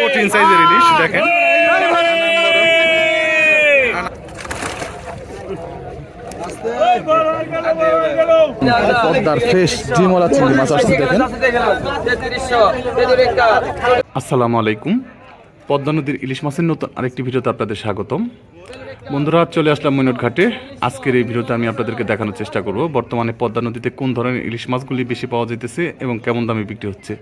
কঠিন সাইজের ইলিশ দেখেন। পদ্মার ফ্রেশ ডিমলা চিংড়ি মাছ আসছে দেখেন। আসসালামু আলাইকুম। পদ্মা নদীর ইলিশ মাছের নতুন আরেকটি ভিডিওতে আপনাদের স্বাগতম। বন্ধুরা, চলে আসলাম মৈনট ঘাটে আজকের এই ভিডিওতে আমি আপনাদেরকে দেখানোর চেষ্টা করব, বর্তমানে পদ্মা নদীতে কোন ধরনের ইলিশ মাছগুলি বেশি পাওয়া যেতেছে এবং কেমন দামে বিক্রি হচ্ছে।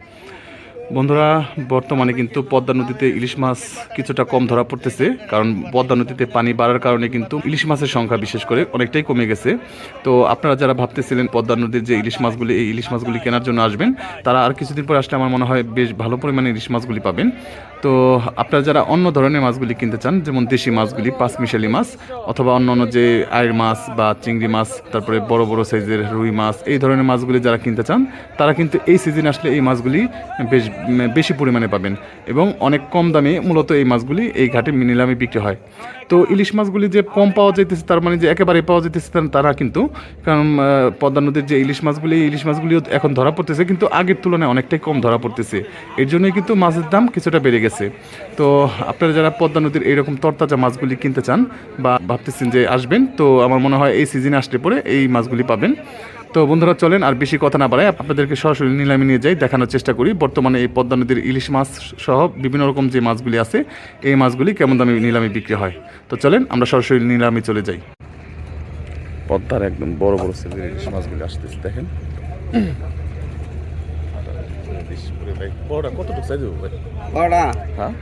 বন্ধুরা, বর্তমানে কিন্তু পদ্মা নদীতে ইলিশ মাছ কিছুটা কম ধরা পড়তেছে, কারণ পদ্মা নদীতে পানি বাড়ার কারণে কিন্তু ইলিশ মাছের সংখ্যা বিশেষ করে অনেকটাই কমে গেছে। তো আপনারা যারা ভাবতেছিলেন পদ্মা নদীর যে ইলিশ মাছগুলি, এই ইলিশ মাছগুলি কেনার জন্য আসবেন, তারা আর কিছুদিন পর আসলে আমার মনে হয় বেশ ভালো পরিমাণে ইলিশ মাছগুলি পাবেন। তো আপনারা যারা অন্য ধরনের মাছগুলি কিনতে চান, যেমন দেশি মাছগুলি পাঁচ মিশালি মাছ, অথবা অন্য অন্য যে আয়ের মাছ বা চিংড়ি মাছ, তারপরে বড় বড় সাইজের রুই মাছ, এই ধরনের মাছগুলি যারা কিনতে চান, তারা কিন্তু এই সিজন আসলে এই মাছগুলি বেশ বেশি পরিমাণে পাবেন এবং অনেক কম দামে মূলত এই মাছগুলি এই ঘাটে নিলামে বিক্রি হয়। তো ইলিশ মাছগুলি যে কম পাওয়া যাইতেছে তার মানে যে একেবারে পাওয়া যাইতেছে তারা কিন্তু কারণ পদ্মা নদীর যে ইলিশ মাছগুলি ইলিশ মাছগুলিও এখন ধরা পড়তেছে কিন্তু আগের তুলনায় অনেকটাই কম ধরা পড়তেছে। এর জন্যই কিন্তু মাছের দাম কিছুটা বেড়ে গেছে। তো আপনারা যারা পদ্মা নদীর এইরকম তরতাজা মাছগুলি কিনতে চান বা ভাবতেছেন যে আসবেন, তো আমার মনে হয় এই সিজনে আসলে পরে এই মাছগুলি পাবেন। তো বন্ধুরা চলেন আর বেশি কথা না বাড়ায় আপনাদেরকে সরাসরি নিলামে নিয়ে যাই দেখানোর চেষ্টা করি। বর্তমানে এই পদ্মা নদীর ইলিশ মাছ সহ বিভিন্ন রকম যে মাছগুলি আছে এই মাছগুলি কেমন দামে নিলামে বিক্রি হয়? তো চলেন আমরা সরাসরি নিলামে চলে যাই। পদ্মার একদম বড় বড় সাইজের ইলিশ মাছগুলি আসতেছে দেখেন। হ্যাঁ?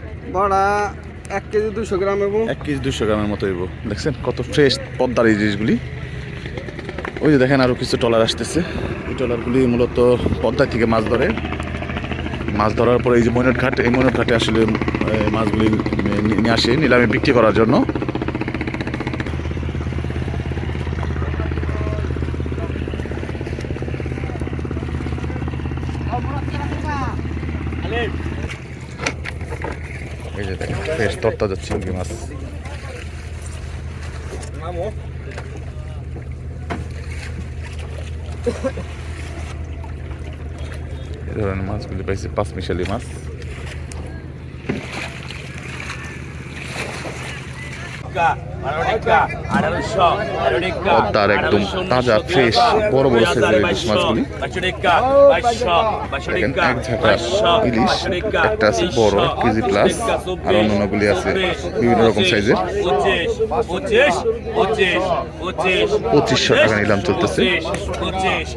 এক কেজি দুশো গ্রাম এবং এক কেজি দুশো গ্রামের মতো হইব। দেখছেন কত ফ্রেশ পদ্মার এই জিনিসগুলি ওই যে দেখেন আরও কিছু ট্রলার আসতেছে। এই ট্রলারগুলি মূলত পদ্মা থেকে মাছ ধরে। মাছ ধরার পরে এই যে মৈনট ঘাট, এই মৈনট ঘাটে আসলে মাছগুলি নিয়ে আসে, নিলামে বিক্রি করার জন্য। এই যে দেখেন, ফ্রেশ তরতাজা চিংড়ি মাছ। এই ধরনের মাছগুলি পাইছি পাঁচ মিশালি মাছ তার একদম তাজা ফ্রেশ বড় বড় সাইজের ইলিশ মাছগুলি দেখেন এক ঝাঁকা ইলিশ একটা আছে বড় এক কেজি প্লাস আর অন্যান্যগুলি আছে বিভিন্ন রকম সাইজের পঁচিশশো টাকা নিলাম চলতেছে পঁচিশ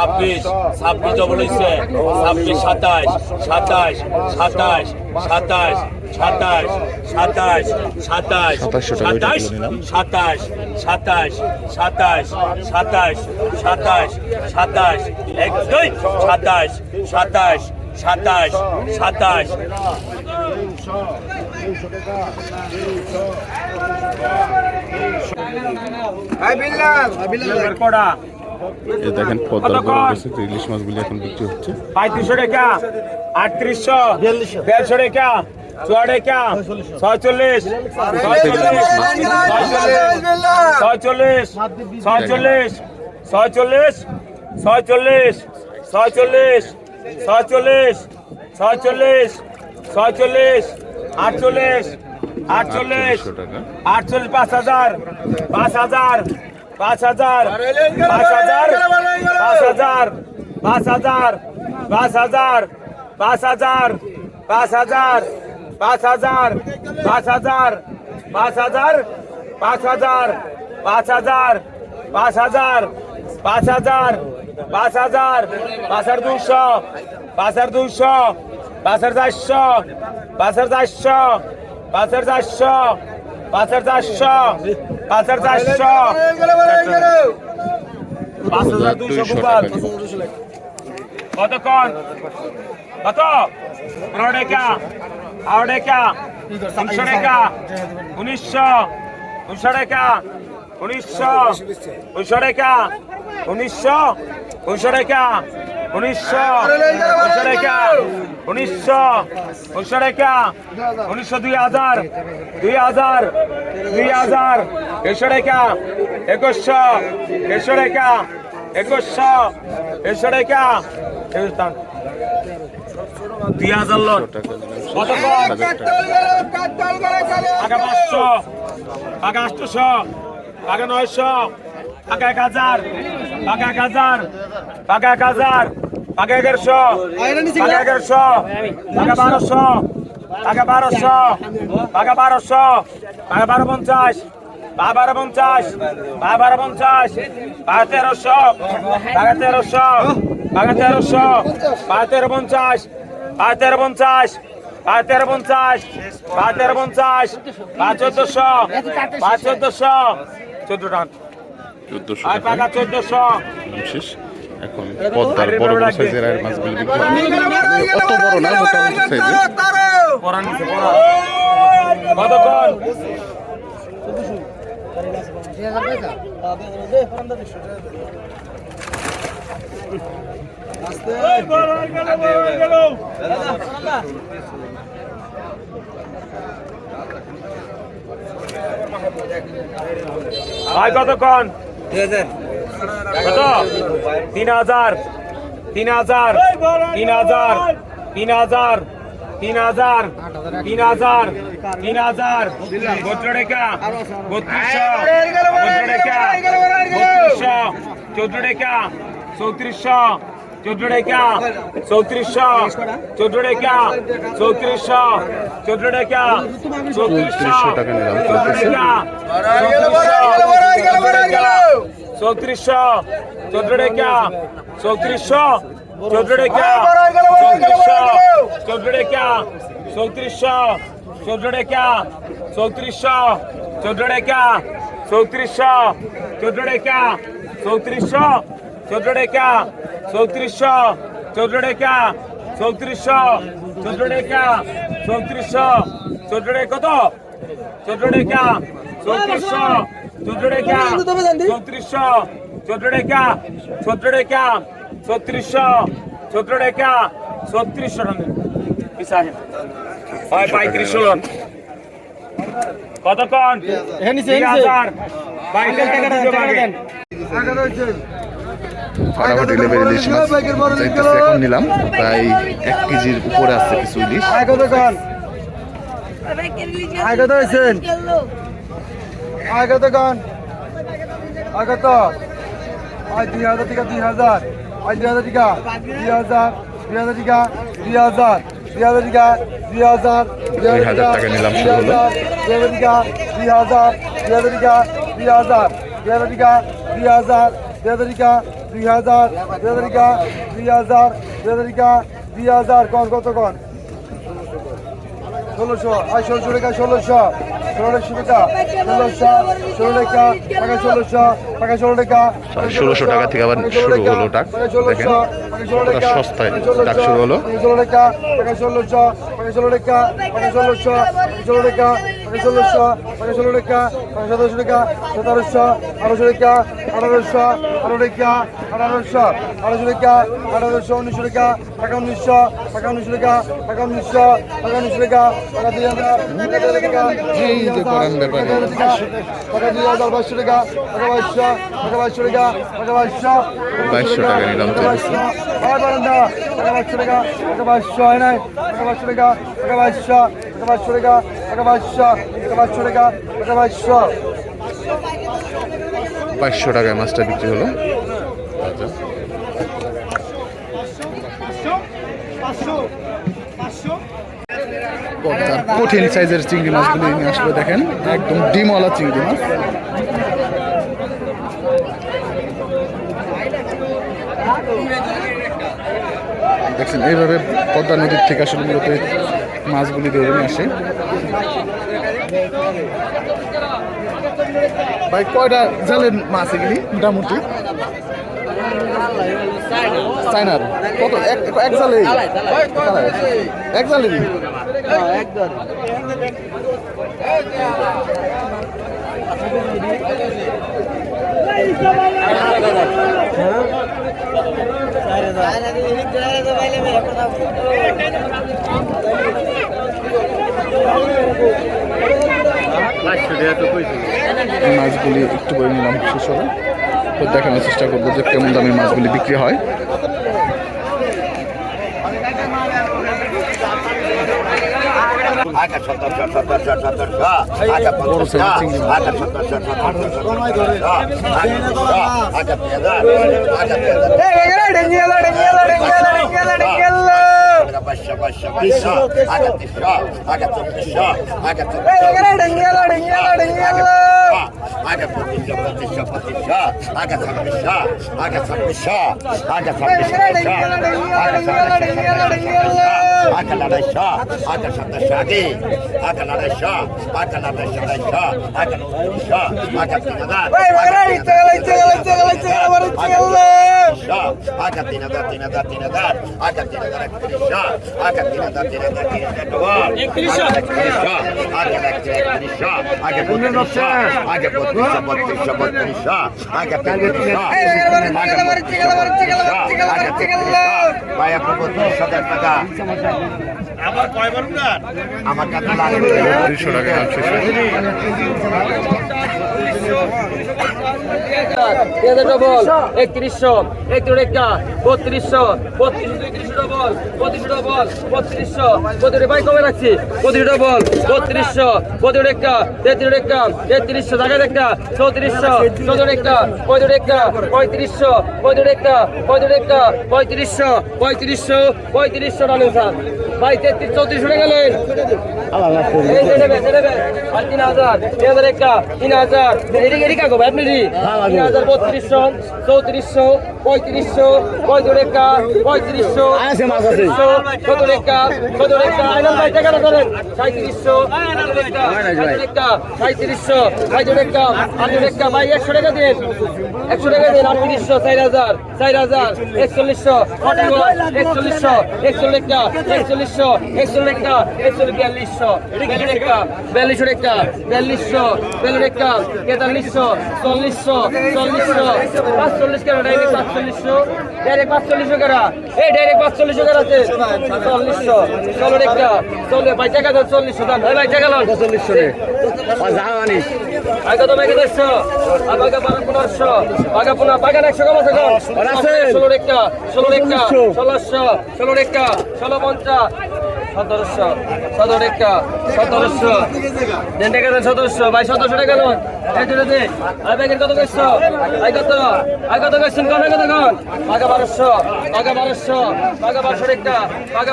ছাব্বিশ ছাব্বিশ ডবল হয়েছে ছাব্বিশ সাতাশ সাতাশ সাতাশ সাতাশ সাতাশ সাতাশ সাতাশ সাতাশশো টাকা ওইটা সাতাশ তুলে নিলাম। সাতাশ সাতাশ সাতাশ সাতাশ সাতাশ সাতাশ এক দুই সাতাশ সাতাশ সাতাশ সাতাশ ভাই বিল্লাল কটা এই দেখেন পদ্মার বড় ইলিশ মাছগুলি এখন বিক্রি হচ্ছে। পঁয়ত্রিশশো টাকা আটত্রিশশো দেড়শো টাকা চুয়া টাকা ছয়চল্লিশ ছয়চল্লিশ ছয়চল্লিশ ছয়চল্লিশ ছয়চল্লিশ ছয়চল্লিশ ছয়চল্লিশ ছয়চল্লিশ ছয়চল্লিশ ছয়চল্লিশ আটচল্লিশ আটচল্লিশ টাকা। আটচল্লিশ পাঁচ হাজার পাঁচ হাজার পাঁচ হাজার পাঁচ হাজার পাঁচ হাজার পাঁচ হাজার পাঁচ হাজার পাঁচ হাজার পাঁচ হাজার পাঁচ হাজার পাঁচ হাজার পাঁচ হাজার পাঁচ হাজার পাঁচ হাজার পাঁচ হাজার পাঁচ হাজার পাঁচ হাজার পাঁচ হাজার দুশো পাঁচ হাজার দুশো পাঁচ হাজার চারশো পাঁচ হাজার চারশো পাঁচ হাজার চারশো পাঁচ হাজার চারশো। পাঁচ হাজার চারশো পাঁচ হাজার দুইশো দিব। কতক্ষণ? কত? পনেরো টাকা। আরও টাকা। তিনশো টাকা। উনিশশো। উনিশশো টাকা। উনিশশো। উনিশশো টাকা। উনিশশো। উনিশশো টাকা। উনিশশো উনিশশো টাকা উনিশশো উনিশশো টাকা উনিশশো দুই হাজার দুই হাজার দুই হাজার, একুশশো টাকা একুশশো একুশশো টাকা একুশশো একুশ দাম। দুই হাজার লোন আগা পাঁচশো, আগা আটশোশো আগা নয়শো, আগা এক হাজার পাকা এক পাকা এক পাকা এগারোশো পাকা এগারোশো, পাকা বারোশো পাকা বারোশো পাকা বারোশো, পাকা বারো পঞ্চাশ বাবার পঞ্চাশ বাবার পঞ্চাশ বারো তেরোশো বারো তেরোশো বারো তেরোশো বারো তেরো পঞ্চাশ বারো তেরো পঞ্চাশ বারো তেরো পঞ্চাশ বারো তেরো পঞ্চাশ বারো চোদ্দশো বারো চোদ্দশো, চোদ্দ টাকা চোদ্দশো চোদ্দশো। শেষ। এখন পদ্মার বড় বড় সাইজের আর মাছগুলি অত বড় না মোটামুটি সাইজের পড়া নিচে পড়া কতক্ষণ ভাই কতক্ষণ? কত? তিন হাজার। তিন হাজার। তিন হাজার। তিন হাজার। তিন হাজার। তিন হাজার। তিন হাজার। গোত্র রেখা বত্রিশশো। গোত্র রেখা বত্রিশশো চৌদ্র রেখা চৌত্রিশশো। চোদ্দ টাকা চৌত্রিশশো চোদ্দ টাকা চৌত্রিশশো চোদ্দ টাকা চৌত্রিশশো টাকা নিলাম চৌত্রিশশো চোদ্দ টাকা চৌত্রিশশো চোদ্দ টাকা চৌত্রিশশো চোদ্দ টাকা চৌত্রিশশো চোদ্দ টাকা চৌত্রিশশো চোদ্দ টাকা চৌত্রিশশো চোদ্দ টাকা চৌত্রিশশো চোদ্দ টাকা চৌত্রিশশো চোদ্দ টাকা চৌত্রিশশো চোদ্দ টাকা চৌত্রিশশো চোদ্দ টাকা কত? চোদ্দ টাকা চৌত্রিশশো চোদ্দ টাকা চৌত্রিশশো চোদ্দ টাকা চোদ্দ টাকা চৌত্রিশশো চোদ্দ টাকা চৌত্রিশশো টাকা হয় পঁয়ত্রিশশো কতক্ষণ? হাজার। বাইশ টাকা ফাটাফাটি লেভেল ইলিশ মাছ যাইতেছে এখন নিলাম প্রায় এক কেজির উপরে আছে কিছু ইলিশ। আগত হয়েছেন। আগত গান আগত। আজ দুই হাজার টাকা দুই হাজার। আজ দুই হাজার টাকা দুই হাজার দুই হাজার টাকা দুই হাজার। দুই হাজার টাকা দুই হাজার দুই হাজার টাকা নিলাম শুরু হলো। দুই হাজার টাকা দুই হাজার দুই হাজার টাকা দুই হাজার দুই হাজার টাকা দুই হাজার দুই হাজার টাকা দুই হাজার টাকা দুই হাজার টাকা দুই হাজার কন কত কন? ষোলোশো আর ষোলোশো টাকা ষোলোশো ষোলোশো টাকা ষোলোশো ষোলো টাকা টাকা ষোলোশো টাকা ষোলো টাকা ষোলোশো টাকা থেকে আবার শুরু হলো টাক দেখেন সস্তায় টাক শুরু হলো। ষোলো টাকা টাকা ষোলোশো টাকা ষোলো টাকা টাকা ষোলোশো ষোলো টাকা টাকা ষোলোশো টাকা ষোলো টাকা টাকা সতেরোশো টাকা সতেরোশো আঠারোশো টাকা আঠারোশো আঠারো টাকা আঠারোশো আঠারোশো টাকা আঠারোশো উনিশশো টাকা টাকা উনিশশো টাকা উনিশশো টাকা টাকা উনিশশো টাকা উনিশশো টাকা টাকা দুই হাজার টাকা দুই হাজার বাইশশো টাকা টাকা বাইশশো টাকা বাইশশো টাকা টাকা বাইশশো বাইশশো টাকা নিলাম। হয় টাকা বাইশশো টাকা টাকা বাইশশো হয় নাই টাকা বাইশশো টাকা টাকা বাইশশো টাকা বাইশশো টাকা টাকা বাইশশো টাকা বাইশশো টাকা বাইশশো বাইশশো টাকায় মাছটা বিক্রি হলো। আচ্ছা কঠিন সাইজের চিংড়ি মাছগুলি নিয়ে আসলে দেখেন, একদম ডিমওয়ালা চিংড়ি মাছ। দেখছেন, এইভাবে পদ্মা নদীর থেকে আসলে মূলত মাছগুলি ধরে আসে। ভাই কয়টা জালের মাছ এগুলি? মোটামুটি। চাইনার কত? এক এক জালে। এক জালেরই মাছগুলি একটু করে নিলাম শেষ হবে তো দেখানোর চেষ্টা করব যে কেমন দামে মাছগুলি বিক্রি হয় আগে সতেরোশো সতেরোশো সতেরোশো আগে পঞ্চাশশো আগে সতেরোশো সতেরোশো আগে দুশো আগে তিন হাজার আগে তিন হাজার আগে পাঁচশো পাঁচশো পাঁচশো আগে তিনশো আগে চব্বিশশো আগে আগে পঁচিশশো পঁচিশশো পঁচিশশো আগে ছাব্বিশশো আগে ছাব্বিশশো আগে ছাব্বিশশো আগে ছাব্বিশশো আগে লড়াইশো আগে সতেরোশো আগে আগে লড়াইশো আগে লড়াইশো লড়াইশো আগে নৌশো আগে তিন হাজার তিন হাজার তিন হাজার তিন হাজার আগে তিন হাজার একত্রিশশো আগে তিন হাজার তিন হাজার তিন হাজার আগে একত্রিশশো আগে বত্রিশশো আগে বত্রিশশো বত্রিশশো বত্রিশশো আগে তেত্রিশশো আগে বত্রিশশো বত্রিশশো আগে তেত্রিশশো ভাই আপনার বত্রিশ হাজার টাকা আমার কাছে দুইশো টাকা দাম শেষ হয়। একত্রিশশো একত্রিশা বত্রিশশো বত্রিশ বত্রিশশো বত্রিশ ভাই কমে রাখছি। বত্রিশ ডবল বত্রিশশো বত্রিশ একটা তেত্রিশ একটা তেত্রিশশো টাকা একটা চৌত্রিশশো চৌত্রিশ একটা পঁয়ত্রিশ একটা পঁয়ত্রিশশো পঁয়ত্রিশ একটা পঁয়ত্রিশ একটা পঁয়ত্রিশশো পঁয়ত্রিশশো পঁয়ত্রিশশো টাকা স্যার। ভাই তেত্রিশ চৌত্রিশশো টাকা গেলেন। তিন হাজার তিন হাজার একটা তিন হাজার। এদিকে এদিকে আগো আপনি তিন হাজার বত্রিশশো চৌত্রিশশো পঁয়ত্রিশশো পঁয়ত্রিশ একটা পঁয়ত্রিশশো পঁয়ত্রিশশো সত্তর একটা সত্তর একটা আইনাল ভাই টাকা ধরেন। সাঁত্রিশশো একটা সাঁত্রিশশো সাঁত্রিশ একটা আটজন একটা ভাই একশো টাকা দিন। একশো টাকা দিন আটত্রিশশো চার হাজার চার হাজার একচল্লিশশো একচল্লিশশো একচল্লিশ একটা একচল্লিশশো একচল্লিশ একটা একচল্লিশ বিয়াল্লিশশো। বিয়াল্লিশ একটা বিয়াল্লিশশো একটা বিয়াল্লিশশো বিয়াল্লিশ একটা তেতাল্লিশশো চল্লিশশো চল্লিশশো পাঁচচল্লিশ কেন? ডাইরেক্ট পাঁচচল্লিশশো। ডাইরেক্ট পাঁচচল্লিশশো কেনা? এই ডাইরেক্ট পাঁচচল্লিশশো হাজার আছে। চল্লিশশো। চলো একটা। চল্লিশ ভাই টাকা দাও চল্লিশশো দাম। ভাই টাকা লাল চল্লিশশো রে। আগে তো মেঘে দেড়শো? আগে বারো পনেরোশো। বাগান একশো কম আছে ষোলো একটা ষোলো একটা ষোলোশো ষোলো একটা ষোলো পঞ্চাশ। সতেরোশো, সতেরো একটা সতেরোশো। দেন টাকা দেন সতেরোশো। ভাই, সতেরোশো টাকা লোন। এই দুটো দে। আর ব্যাগের কত করছ আই কত? আই কত করছেন কত কত কন? আগে বারোশো আগে বারোশো টাকা আগে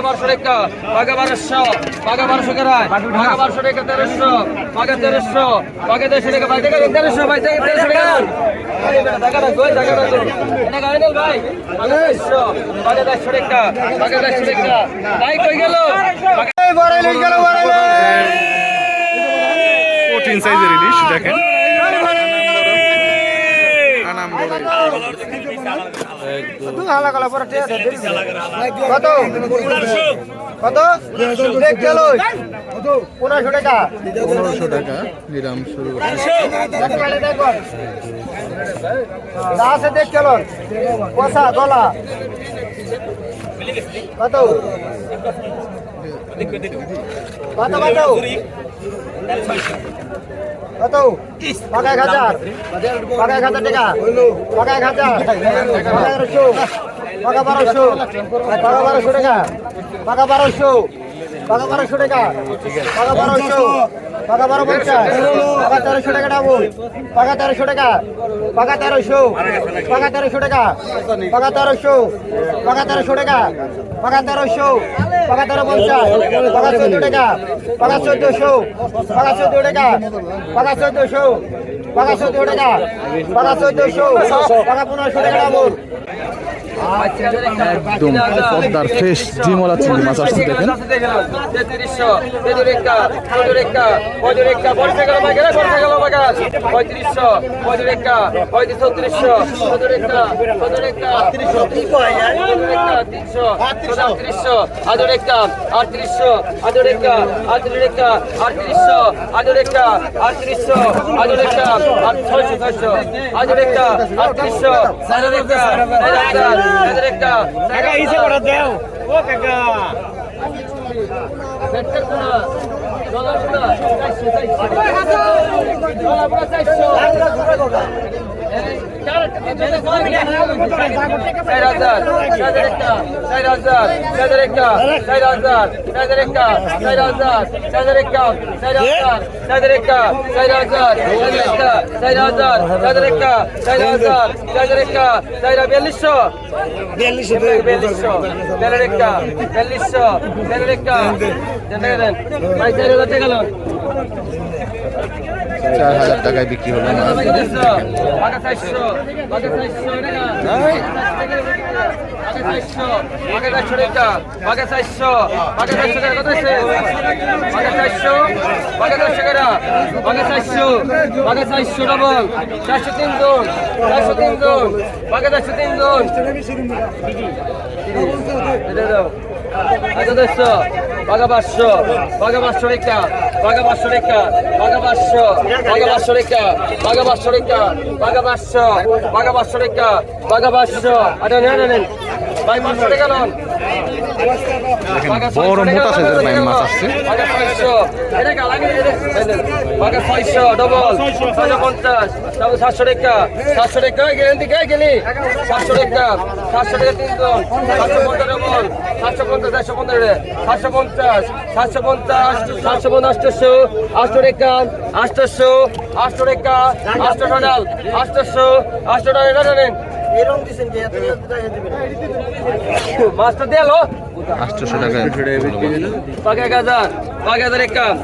বারোশো আগে বারোশো কেরায় আগে বারোশো তেরোশো আগে তেরোশো আগে দেড়শো টাকা। ভাই টাকা তেরোশো, ভাই টাকা তেরোশো টাকা ভাই। আগে দেড়শো টাকা আগে দেড়শো টাকা। ভাই, কই গেল? কঠিন সাইজের ইলিশ দেখেন কত কত পনেরোশো টাকা পনেরোশো টাকা নিরাম শুরু আছে দেখ গেল কষা গলা কত কত পাকা হাজার। পাকা হাজার টাকা। পাকা হাজার। পাকা এগারোশো। পাকা বারোশো। পাকা বারোশো টাকা। পাকা বারোশো। পাকা বারোশো টাকা। পাকা বারোশো। পাকা বারো পঞ্চাশ। পাকা তেরোশো টাকা ডাবল পাকা তেরোশো টাকা। পাকা তেরোশো। পাকা তেরোশো টাকা। পাকা তেরোশো। পাকা তেরোশো টাকা। পাকা তেরোশো। পাকা তেরো পঞ্চাশ। টাকা। চোদ্দ টাকা। পাকা চোদ্দ টাকা। পাকা চোদ্দশো। পাকা পনেরোশো টাকা ডাবল একদম পদ্মার ফ্রেশ জিমলা চিংড়ি মাছ আসছে দেখেন। আটত্রিশশো ছয়শো ছয়শো হাজার একটা আটত্রিশশো হাজার দেও বিয়াল্লিশশো বিয়াল্লিশশো বিয়াল্লিশশো বিয়াল্লিশশো বিয়াল্লিশশো বিয়াল্লিশশো চার হাজার টাকায় বিক্রি হলো চারশো তিন জন চারশো তিন জন বাঘে চারশো তিন জন। দাও আচ্ছা বাঘা পাঁচশো বাঘা পাঁচশো রেখা বাঘা পাঁচশো রেখা বাঘা পাঁচশো বাঘা পাঁচশো রেখা বাঘা পাঁচশো রেখা বাঘা পাঁচশো বাঘা রেখা বাঘা পাঁচশো ভাই বড় মোটা সাইজের বাইম মাছ আসছে ছয়শো ডবল ছয়শো পঞ্চাশ তারপর সাতশো টাকা সাতশো টাকা গেলেন দিকে গেলি সাতশো টাকা সাতশো টাকা তিনজন সাতশো পঞ্চাশ ডবল সাতশো পঞ্চাশ একশো পঞ্চাশ সাতশো পঞ্চাশ সাতশো পঞ্চাশ সাতশো পঞ্চাশ আটশো আটশো টাকা আটশো আটশো টাকা আটশো ডাল আটশো আটশো টাকা মাছটা দেয়াল আটশোশো টাকায় পাক এক হাজার পাক হাজার এক কাম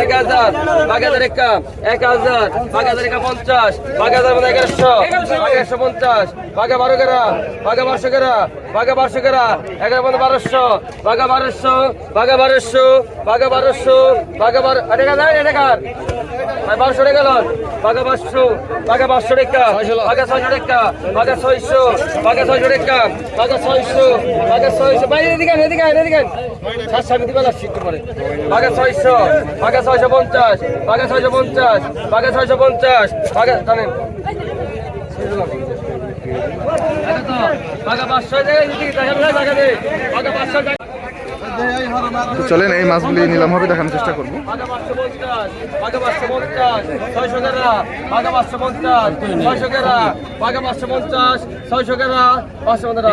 এক হাজার পাক হাজার এক কাম এক হাজার পাক হাজার একা পঞ্চাশ পাক হাজার মানে এগারোশো একশো পঞ্চাশ পাকা বারো কেরা পাকা বারোশো কেরা পাকা বারোশো কেরা এগারো পনেরো বারোশো পাকা বারোশো পাকা বারোশো পাকা বারোশো পাকা বারো টাকা যায় টাকার বারোশো টাকা লন পাকা পাঁচশো পাকা পাঁচশো টাকা পাকা ছয়শো টাকা টাকা ছয়শো বাঘা ছয়শো টাকা বাঘা ছয়শো বাঘা ছয়শো। বাইরে, এদিকে এদিকে এদিকে সাত সামনে দিবেন আসছি একটু পরে। বাঘা ছয়শো বাঘা ছয়শো পঞ্চাশ বাঘা ছয়শো পঞ্চাশ বাঘা ছয়শো পঞ্চাশ বাঘা টানেন। পাঁচশো টাকা বাঘা পাঁচশো টাকা চলেন এই মাছগুলি নিলামভাবে দেখানোর চেষ্টা করব। ছয়শো টাকা ছয়শো টাকা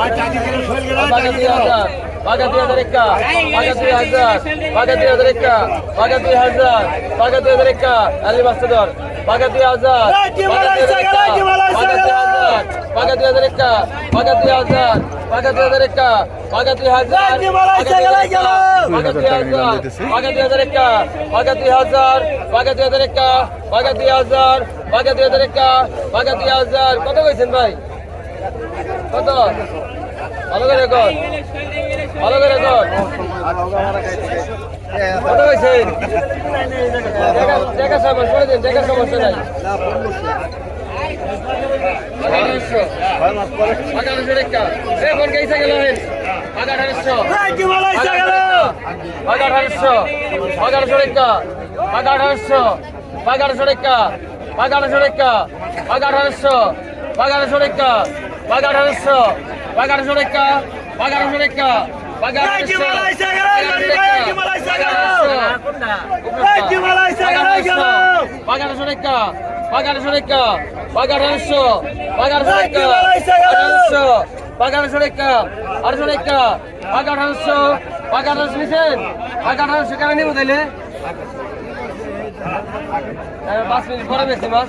আর চাকরি বাইশশো দুই হাজার একা বাঘা দুই হাজার বাঘা দুই হাজার একা বাঘা দুই হাজার বাঘা দুই হাজার একা আলী মাস্টার বাঘা দুই হাজার বাঘা দুই হাজার একা বাঘা দুই হাজার একা বাঘা দুই হাজার বাঘা দুই হাজার একা বাঘা দুই হাজার বাঘা দুই হাজার বাঘা দুই হাজার একা বাঘা দুই হাজার বাঘা দুই হাজার একা বাঘা দুই হাজার বাঘা দুই হাজার একা বাঘা দুই হাজার কত কইছেন ভাই? কত? ভালো করে কর ভালো করে কর কত কইছেন দেখা সমস্যা করে দিন দেখা সমস্যা নাই। আঠারোশো আঠারোশো। রেখা আঠারোশো আঠারোশো। রেখা আঠারোশো রেখা আঠারোশো। আঠারোশো রেখা আঠারোশো। আঠারোশো রেখা আঠারোশো রেখা বাগানশো টাকা বাগানশো টাকা বাগানশো বাগানশো টাকা আঠারোশো বাগানশো টাকা আটশো টাকা বাগানশো বাগানশো নিছেন বাগানশো কেন নিব তাইলে। পাঁচ মিনিট পরে বেশি মাছ।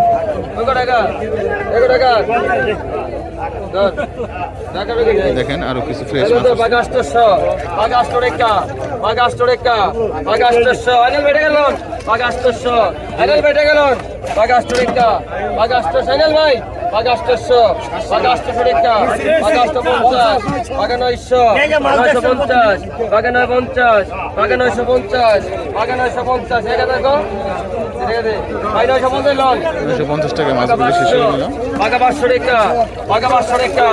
দেখেন আরও কিছু ফ্রেশ মাছ তো ভাই বাগাস্টরশো বাগাস্টরেকা বাগাস্ট পঞ্চাশ বাগা নয়শো নয়শো পঞ্চাশ বাগা নয় পঞ্চাশ বাগা নয়শো পঞ্চাশ বাগা নয়শো পঞ্চাশ একা ভাই নয়শো পঞ্চাশ টাকা মাছগুলো শেষ হয়ে গেল। বাঘা পাঁচশো রেখা বাঘা পাঁচশো রেখা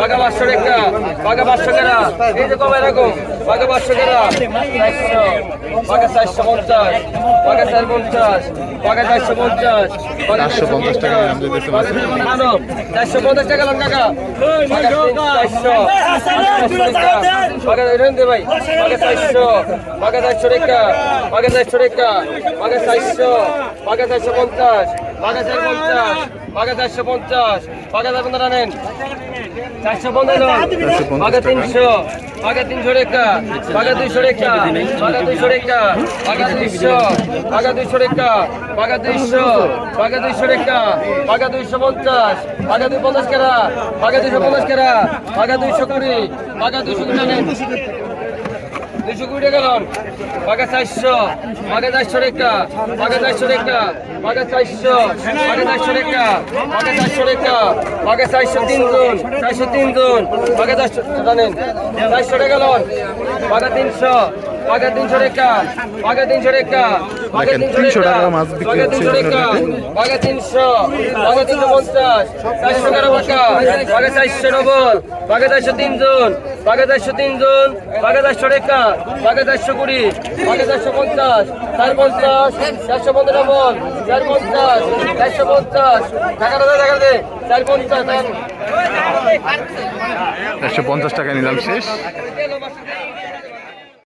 বাঘা পাঁচশো রেখা বাঘা পাঁচশো কেরা এই এরকম। বাঘা পাঁচশো চারশো বাঘা চারশো পঞ্চাশ বাঘা চার পঞ্চাশ বাঘা চারশো পঞ্চাশ চারশো পঞ্চাশ টাকা দাম দিতেছে চারশো পঞ্চাশ টাকা লাম টাকা চারশো ভাই বাঘা চারশো বাঘা চারশো রেখা বাঘা চারশো রেখা বাঘা চারশো বাঘা চারশো পঞ্চাশ বাঘা চার পঞ্চাশ বাঘা চারশো পঞ্চাশ বাঘা চার পঞ্চাশ নেন। চারশো পঞ্চাশ বাঘা তিনশো বাঘা তিনশো রেখা বাঘা দুইশো রেখা বাঘা দুইশো রেখা বাঘা দুইশো বাঘা দুইশো রেখা বাঘা দুইশো বাঘা দুইশো রেখা বাঘা দুইশো পঞ্চাশ বাঘা দুই পঞ্চাশ কেরা বাঘা দুইশো পঞ্চাশ কেরা বাঘা দুইশো কুড়ি বাঘা দুইশো কুড়ি নেন। দুইশো কুড়ি টাকা লন। পাকে চারশো পাকে চারশো রেখা পাকে চারশো রেখা পাকে চারশো পাকে চারশো রেখা পাকে চারশো রেখা পাকে চারশো তিনজন চারশো তিন গুণ পাকে চারশো জানেন, চারশো টাকা লন। পাকে তিনশো তিনশো তিনশো তিনশো টাকা মাছ বিক্রি বাঘা হচ্ছে তিনশো তিনশো পঞ্চাশ চারশো টাকা চারশো চারশো তিনজন চারশো তিনজন কুড়ি চারশো পঞ্চাশ চার পঞ্চাশ চারশো ডবল চার পঞ্চাশ চারশো পঞ্চাশ দে টাকা দে চার পঞ্চাশ একশো পঞ্চাশ টাকা নিলাম শেষ।